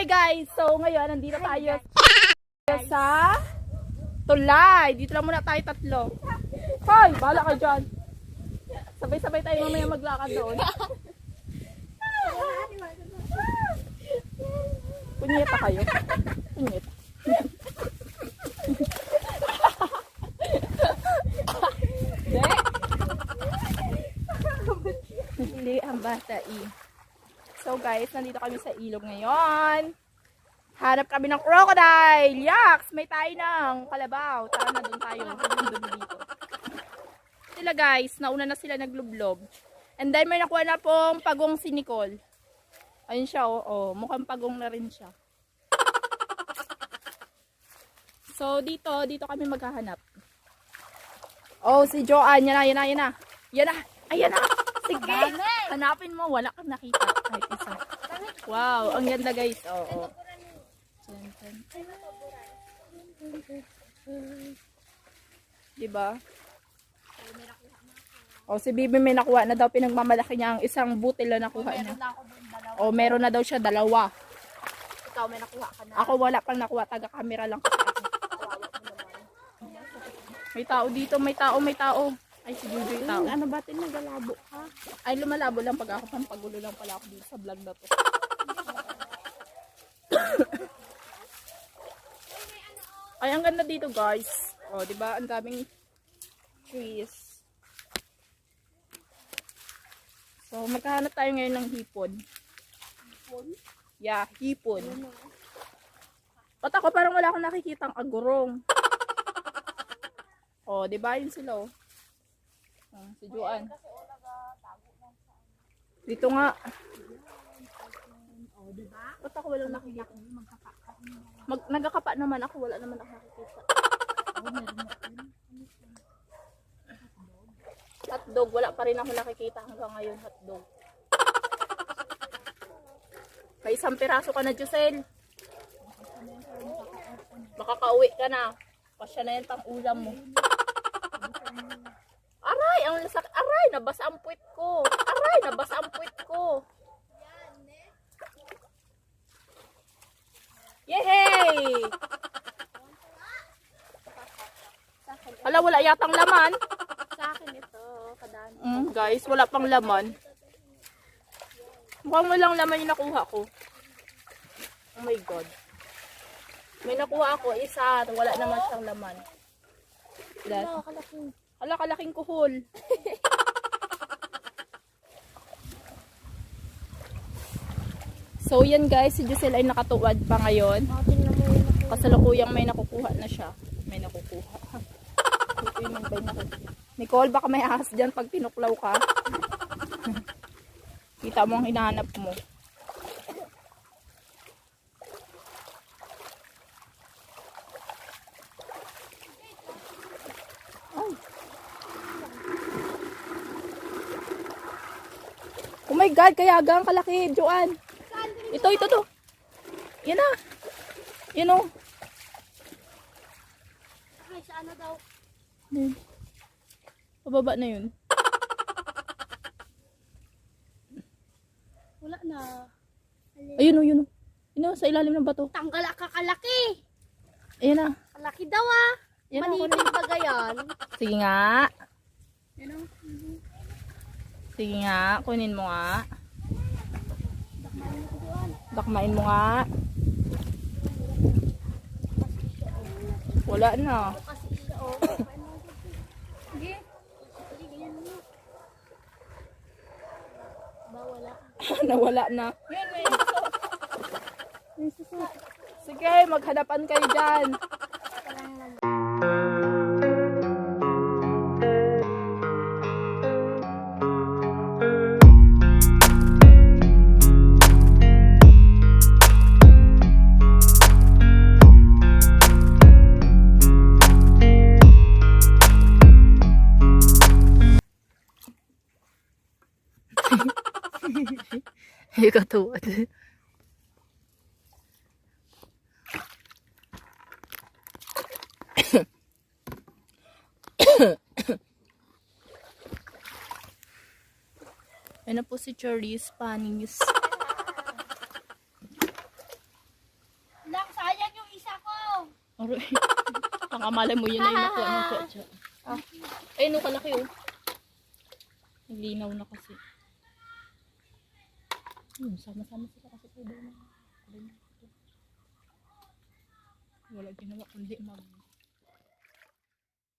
Hi guys! So ngayon, nandito tayo sa Tulay. Dito lang muna tayo tatlo. Hoy! Bahala ka dyan. Sabay-sabay tayo mamaya maglakad doon. Punyeta kayo. Punyeta. Hindi ang bata eh. So guys, nandito kami sa ilog ngayon. Hanap kami ng crocodile. Yaks! May tayo ng kalabaw. Tara na doon tayo. Doon dito. Sila guys, nauna na sila naglublob. And then may nakuha na pong pagong si Nicole. Ayun siya, oh, oh. Mukhang pagong na rin siya. So dito, dito kami maghahanap. Oh, si Joanne. Yan na, yan na, yan na. Yan na. Ayan na. Sige. Hanapin mo. Wala kang nakita. Kahit isa. Wow. Ang ganda guys. Oo. Oh, Diba? O, si Bibi may nakuha na daw. Pinagmamalaki niya ang isang butil na nakuha niya. O, meron na daw siya dalawa. Ikaw may nakuha ka na. Ako wala pang nakuha. Taga-camera lang. May tao dito. May tao, may tao. Ay, si yung tao. Ano ba tin nagalabo ka? Ay, lumalabo lang pag ako. Pampagulo lang pala ako dito sa vlog na to. Ay, ang ganda dito, guys. Oh, 'di ba? Ang daming trees. So, maghahanap tayo ngayon ng hipon. Hipon? Yeah, hipon. Ba't ako parang wala akong nakikitang agurong? Oh, 'di ba? Yun sila, oh. Oh, si Juan. Dito nga. O, di ba? Ba't ako walang nakikita? Mag, nagkakapa naman ako, wala naman ako nakikita. Hotdog, wala pa rin ako nakikita hanggang ngayon, hotdog. May isang piraso ka na, Jusel. Makakauwi ka na. Pasya na yan pang ulam mo. Aray, ang lasak. Aray, nabasa ang puwit ko. Aray, nabasa ang puwit ko. Yehey! Hala, wala yatang laman. Sa akin ito, kadami. Mm, guys, wala pang laman. Mukhang walang laman yung nakuha ko. Oh my God. May nakuha ako, isa. Wala naman siyang laman. That. Ano, kalaking. Kuhol. so, yan guys. Si Giselle ay nakatuwad pa ngayon. Nakuha. Kasalukuyang may nakukuha na siya. May nakukuha. Nicole, baka may ahas dyan pag tinuklaw ka. Kita mo ang hinahanap mo. My God, kaya gang kalaki, Joanne. Ito, ito, to. Yan na. Yan o. Ay, sa ano daw? Ayun. Pababa na yun. Wala na. Ayun o, yun o. Yun o, sa ilalim ng bato. Tanggal ka kalaki. Ayan na. Kalaki daw ah. Yan Maliit ba gayan? Sige nga. Sige nga, kunin mo nga. Dakmain mo nga. Wala na. Nawala na. Yan, may. Sige, maghanapan kayo dyan. Nag- Katuwad. Ayan na po si Charisse Panis. Aray. Pangamala mo yun na yung nakuha ng kotsa. Ah. Ayun, no, kalaki oh. Naglinaw na kasi. Hmm, sama-sama sila kasi iba na. Wala ginawa kundi mag